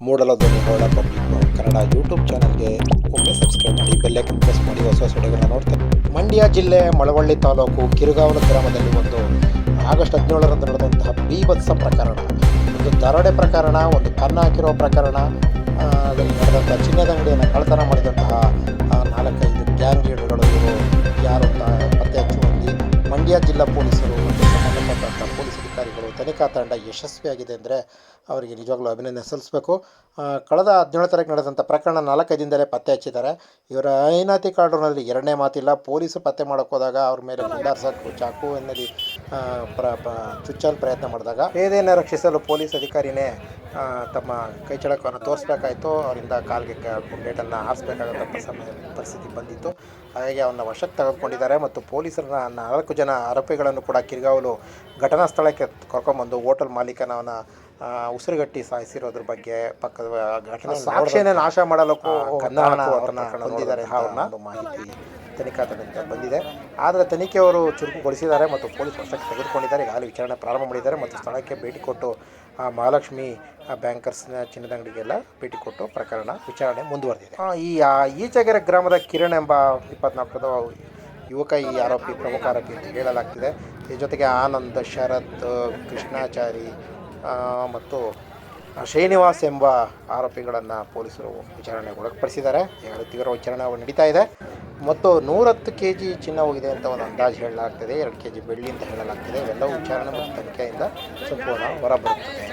ಮೂಡಲ ಧ್ವನಿಗಳ public Kannada YouTube ಚಾನಲ್ಗೆ ಒಮ್ಮೆ ಸಬ್ಸ್ಕ್ರೈಬ್ ಮಾಡಿ ಬೆಲ್ಲೈಕನ್ ಪ್ರೆಸ್ ಮಾಡಿ, ಹೊಸ ಹೊಸ ವಿಡಿಯೋಗಳನ್ನ ನೋಡ್ತೇವೆ ಮಂಡ್ಯ ಜಿಲ್ಲೆ ಮಳವಳ್ಳಿ ತಾಲೂಕು ಕಿರುಗಾವಲು ಗ್ರಾಮದಲ್ಲಿ ಒಂದು ಆಗಸ್ಟ್ ಹದಿನೇಳರಂದು ನಡೆದಂತಹ ಬೀಭತ್ಸ ಪ್ರಕರಣ. ಒಂದು ದರೋಡೆ ಪ್ರಕರಣ, ಒಂದು ಕನ್ನ ಹಾಕಿರೋ ಪ್ರಕರಣ ನಡೆದಂಥ ಚಿನ್ನದ ಅಂಗಡಿಯನ್ನು ಕಳ್ಳತನ ಮಾಡಿದಂತಹ ನಾಲ್ಕೈದು ಗ್ಯಾಂಗ್ ಲೀಡರ್ಗಳು ಯಾರು ಪತ್ತೆ ಹಚ್ಚುವಲ್ಲಿ ಮಂಡ್ಯ ಜಿಲ್ಲಾ ಪೊಲೀಸರು ಪೊಲೀಸ್ ಅಧಿಕಾರಿಗಳು ತನಿಖಾ ತಂಡ ಯಶಸ್ವಿಯಾಗಿದೆ ಅಂದರೆ ಅವರಿಗೆ ನಿಜವಾಗ್ಲೂ ಅಭಿನಂದನೆ ಸಲ್ಲಿಸಬೇಕು. ಕಳೆದ ಹದಿನೇಳು ತಾರೀಕು ನಡೆದಂಥ ಪ್ರಕರಣ ನಾಲ್ಕೈದಿಂದಲೇ ಪತ್ತೆ ಹಚ್ಚಿದ್ದಾರೆ. ಇವರ ಐನಾತಿ ಕಾರ್ಡ್ನಲ್ಲಿ ಎರಡನೇ ಮಾತಿಲ್ಲ. ಪೊಲೀಸರು ಪತ್ತೆ ಮಾಡೋಕೆ ಹೋದಾಗ ಅವ್ರ ಮೇಲೆ ಗುಂಡಾರ್ಸಕ್ಕೆ ಚಾಕು ಎನ್ನದಿ ಪ್ರ ಚುಚ್ಚಲು ಪ್ರಯತ್ನ ಮಾಡಿದಾಗ ಪೇದೆಯನ್ನು ರಕ್ಷಿಸಲು ಪೊಲೀಸ್ ಅಧಿಕಾರಿನೇ ತಮ್ಮ ಕೈ ಚಳಕವನ್ನು ತೋರಿಸ್ಬೇಕಾಯಿತು. ಅವರಿಂದ ಕಾಲಿಗೆ ಗುಂಡೇಟನ್ನು ಹಾರಿಸ್ಬೇಕಾದಂಥ ಸಮಯ ಪರಿಸ್ಥಿತಿ ಬಂದಿತ್ತು. ಹಾಗಾಗಿ ಅವನ್ನ ವಶಕ್ಕೆ ತೆಗೆದುಕೊಂಡಿದ್ದಾರೆ ಮತ್ತು ಪೊಲೀಸರನ್ನ ನಾಲ್ಕು ಜನ ಆರೋಪಿಗಳನ್ನು ಕೂಡ ಕಿರ್ಗಾವಲು ಘಟನಾ ಸ್ಥಳಕ್ಕೆ ಕರ್ಕೊಂಬಂದು ಹೋಟೆಲ್ ಮಾಲೀಕನವನ ಉಸಿರುಗಟ್ಟಿ ಸಾಯಿಸಿರೋದ್ರ ಬಗ್ಗೆ ಪಕ್ಕದ ಘಟನೆ ಸಾಕ್ಷಿಯನ್ನೇ ನಾಶ ಮಾಡಲು ಕನ್ನಡ ಹೊಂದಿದ್ದಾರೆ ಮಾಹಿತಿ. ತನಿಖಾ ತಂಡದಿಂದ ಬಂದಿದೆ. ಆದರೆ ತನಿಖೆಯವರು ಚುರುಕುಗೊಳಿಸಿದ್ದಾರೆ ಮತ್ತು ಪೊಲೀಸ್ ವಶಕ್ಕೆ ತೆಗೆದುಕೊಂಡಿದ್ದಾರೆ. ಈಗಾಗಲೇ ವಿಚಾರಣೆ ಪ್ರಾರಂಭ ಮಾಡಿದ್ದಾರೆ ಮತ್ತು ಸ್ಥಳಕ್ಕೆ ಭೇಟಿ ಕೊಟ್ಟು, ಆ, ಮಹಾಲಕ್ಷ್ಮಿ ಬ್ಯಾಂಕರ್ಸ್ನ ಚಿನ್ನದ ಅಂಗಡಿಗೆಲ್ಲ ಭೇಟಿ ಕೊಟ್ಟು ಪ್ರಕರಣ ವಿಚಾರಣೆ ಮುಂದುವರೆದಿದೆ. ಈ ಈಚೆಗೆರೆ ಗ್ರಾಮದ ಕಿರಣ್ ಎಂಬ ಇಪ್ಪತ್ನಾಲ್ಕದ ಯುವಕ ಈ ಆರೋಪಿ ಪ್ರಮುಖ ಆರೋಪಿ ಅಂತ ಹೇಳಲಾಗ್ತಿದೆ. ಈ ಜೊತೆಗೆ ಆನಂದ್, ಶರತ್, ಕೃಷ್ಣಾಚಾರಿ ಮತ್ತು ಶ್ರೀನಿವಾಸ್ ಎಂಬ ಆರೋಪಿಗಳನ್ನು ಪೊಲೀಸರು ವಿಚಾರಣೆಗೆ ಒಳಪಡಿಸಿದ್ದಾರೆ. ತೀವ್ರ ವಿಚಾರಣೆ ನಡೀತಾ ಇದೆ. ಮತ್ತು ನೂರತ್ತು ಕೆ ಜಿ ಚಿನ್ನ ಹೋಗಿದೆ ಅಂತ ಒಂದು ಅಂದಾಜು ಹೇಳಲಾಗ್ತದೆ. ಎರಡು ಕೆ ಜಿ ಬೆಳ್ಳಿ ಅಂತ ಹೇಳಲಾಗ್ತದೆ. ಇವೆಲ್ಲವೂ ವಿಚಾರಣೆ ಮತ್ತು ತನಿಖೆಯಿಂದ ಸಂಪೂರ್ಣ ಹೊರಬರುತ್ತದೆ.